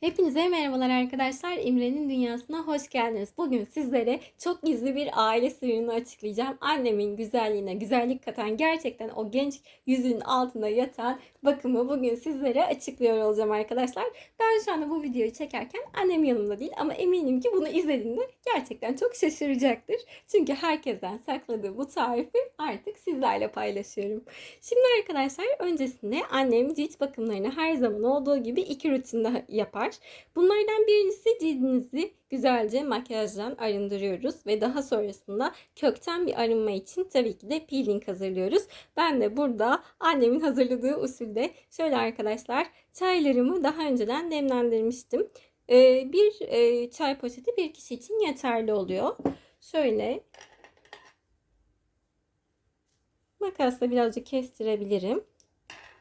Hepinize merhabalar arkadaşlar. İmre'nin dünyasına hoş geldiniz. Bugün sizlere çok gizli bir aile sırrını açıklayacağım. Annemin güzelliğine güzellik katan gerçekten o genç yüzünün altında yatan bakımı bugün sizlere açıklıyor olacağım arkadaşlar. Ben şu anda bu videoyu çekerken annem yanımda değil ama eminim ki bunu izlediğinde gerçekten çok şaşıracaktır. Çünkü herkesten sakladığı bu tarifi artık sizlerle paylaşıyorum. Şimdi arkadaşlar öncesinde annem cilt bakımlarını her zaman olduğu gibi iki rutinde yapar. Bunlardan birincisi cildinizi güzelce makyajdan arındırıyoruz ve daha sonrasında kökten bir arınma için tabii ki de peeling hazırlıyoruz. Ben de burada annemin hazırladığı usulde şöyle arkadaşlar çaylarımı daha önceden demlendirmiştim. Ee, bir e, çay poşeti bir kişi için yeterli oluyor. Şöyle makasla birazcık kestirebilirim.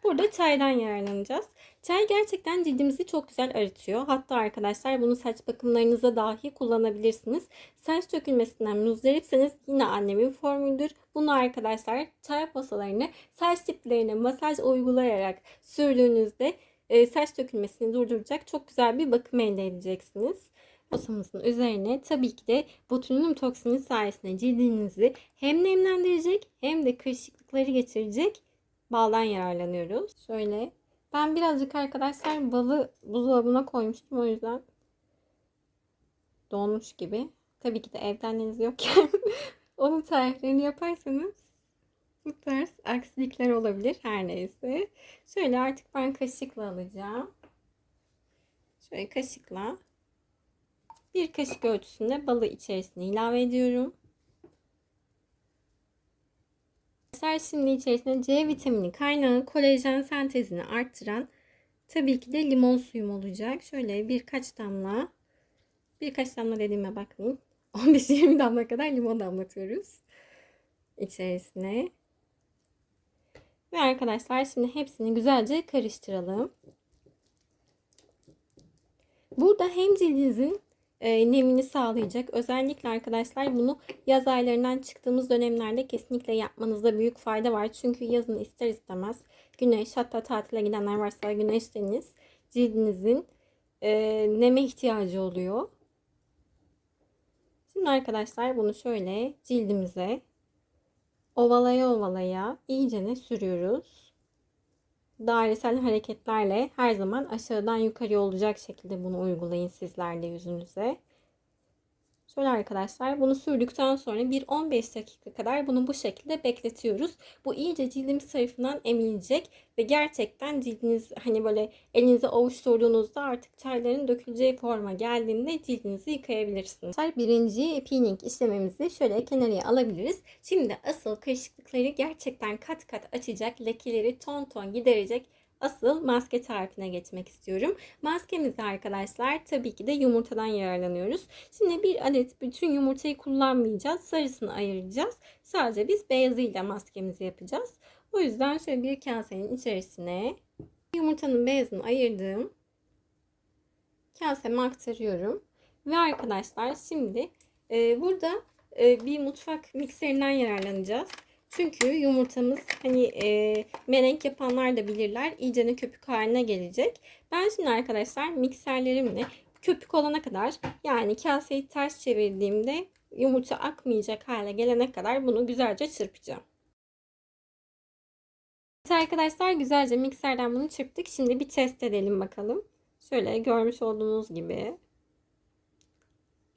Burada çaydan yararlanacağız. Çay gerçekten cildimizi çok güzel arıtıyor. Hatta arkadaşlar bunu saç bakımlarınıza dahi kullanabilirsiniz. Saç dökülmesinden muzdaripseniz yine annemin formüldür. Bunu arkadaşlar çay posalarını saç diplerine masaj uygulayarak sürdüğünüzde e, saç dökülmesini durduracak çok güzel bir bakım elde edeceksiniz. Posamızın üzerine tabii ki de botulinum toksini sayesinde cildinizi hem nemlendirecek hem de kırışıklıkları geçirecek baldan yararlanıyoruz. Şöyle ben birazcık arkadaşlar balı buzdolabına koymuştum o yüzden donmuş gibi. Tabii ki de evden deniz yokken onun tariflerini yaparsanız bu tarz aksilikler olabilir her neyse. Şöyle artık ben kaşıkla alacağım. Şöyle kaşıkla bir kaşık ölçüsünde balı içerisine ilave ediyorum. Arkadaşlar şimdi içerisinde C vitamini kaynağı kolajen sentezini arttıran tabii ki de limon suyum olacak. Şöyle birkaç damla birkaç damla dediğime bakmayın. 15-20 damla kadar limon damlatıyoruz içerisine. Ve arkadaşlar şimdi hepsini güzelce karıştıralım. Burada hem cildinizin e, nemini sağlayacak. Özellikle arkadaşlar bunu yaz aylarından çıktığımız dönemlerde kesinlikle yapmanızda büyük fayda var. Çünkü yazın ister istemez güneş hatta tatile gidenler varsa güneşteniz cildinizin e, neme ihtiyacı oluyor. Şimdi arkadaşlar bunu şöyle cildimize ovalaya ovalaya iyicene sürüyoruz. Dairesel hareketlerle her zaman aşağıdan yukarıya olacak şekilde bunu uygulayın sizler de yüzünüze. Şöyle arkadaşlar bunu sürdükten sonra bir 15 dakika kadar bunu bu şekilde bekletiyoruz. Bu iyice cildimiz tarafından emilecek ve gerçekten cildiniz hani böyle elinize ovuşturduğunuzda artık çayların döküleceği forma geldiğinde cildinizi yıkayabilirsiniz. Birinci peeling işlemimizi şöyle kenarıya alabiliriz. Şimdi asıl kırışıklıkları gerçekten kat kat açacak, lekeleri ton ton giderecek asıl maske tarifine geçmek istiyorum. Maskemizde arkadaşlar tabii ki de yumurtadan yararlanıyoruz. Şimdi bir adet bütün yumurtayı kullanmayacağız. Sarısını ayıracağız. Sadece biz beyazıyla maskemizi yapacağız. O yüzden şöyle bir kasenin içerisine yumurtanın beyazını ayırdığım kaseme aktarıyorum. Ve arkadaşlar şimdi e, burada e, bir mutfak mikserinden yararlanacağız. Çünkü yumurtamız hani e, merenk yapanlar da bilirler. İyicene köpük haline gelecek. Ben şimdi arkadaşlar mikserlerimle köpük olana kadar yani kaseyi ters çevirdiğimde yumurta akmayacak hale gelene kadar bunu güzelce çırpacağım. Evet arkadaşlar güzelce mikserden bunu çırptık. Şimdi bir test edelim bakalım. Şöyle görmüş olduğunuz gibi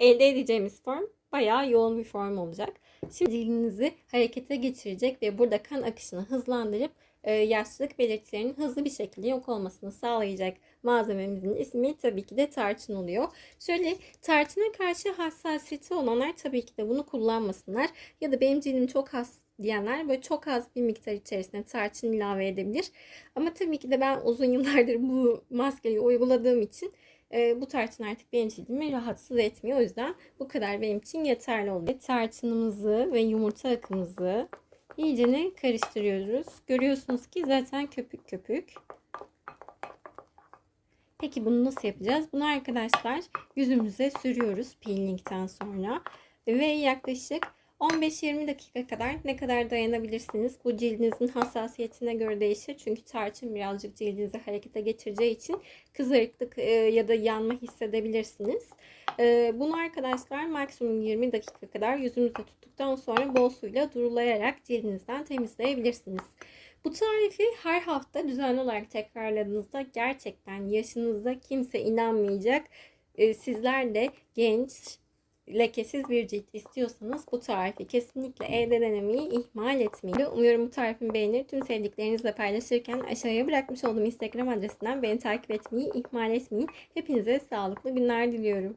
elde edeceğimiz form bayağı yoğun bir form olacak. Şimdi cildinizi harekete geçirecek ve burada kan akışını hızlandırıp e, yaşlılık belirtilerinin hızlı bir şekilde yok olmasını sağlayacak malzememizin ismi tabii ki de tarçın oluyor. Şöyle tarçına karşı hassasiyeti olanlar tabii ki de bunu kullanmasınlar. Ya da benim cildim çok has diyenler böyle çok az bir miktar içerisine tarçın ilave edebilir. Ama tabii ki de ben uzun yıllardır bu maskeyi uyguladığım için e, bu tarçın artık benim cildimi rahatsız etmiyor. O yüzden bu kadar benim için yeterli oluyor. Tarçınımızı ve yumurta akımızı iyicene karıştırıyoruz. Görüyorsunuz ki zaten köpük köpük. Peki bunu nasıl yapacağız? Bunu arkadaşlar yüzümüze sürüyoruz peelingten sonra. Ve yaklaşık 15-20 dakika kadar ne kadar dayanabilirsiniz? Bu cildinizin hassasiyetine göre değişir. Çünkü tarçın birazcık cildinizi harekete geçireceği için kızarıklık e, ya da yanma hissedebilirsiniz. E, bunu arkadaşlar maksimum 20 dakika kadar yüzünüzde tuttuktan sonra bol suyla durulayarak cildinizden temizleyebilirsiniz. Bu tarifi her hafta düzenli olarak tekrarladığınızda gerçekten yaşınızda kimse inanmayacak. E, sizler de genç, lekesiz bir cilt istiyorsanız bu tarifi kesinlikle evde denemeyi ihmal etmeyin. Umuyorum bu tarifimi beğenir. Tüm sevdiklerinizle paylaşırken aşağıya bırakmış olduğum Instagram adresinden beni takip etmeyi ihmal etmeyin. Hepinize sağlıklı günler diliyorum.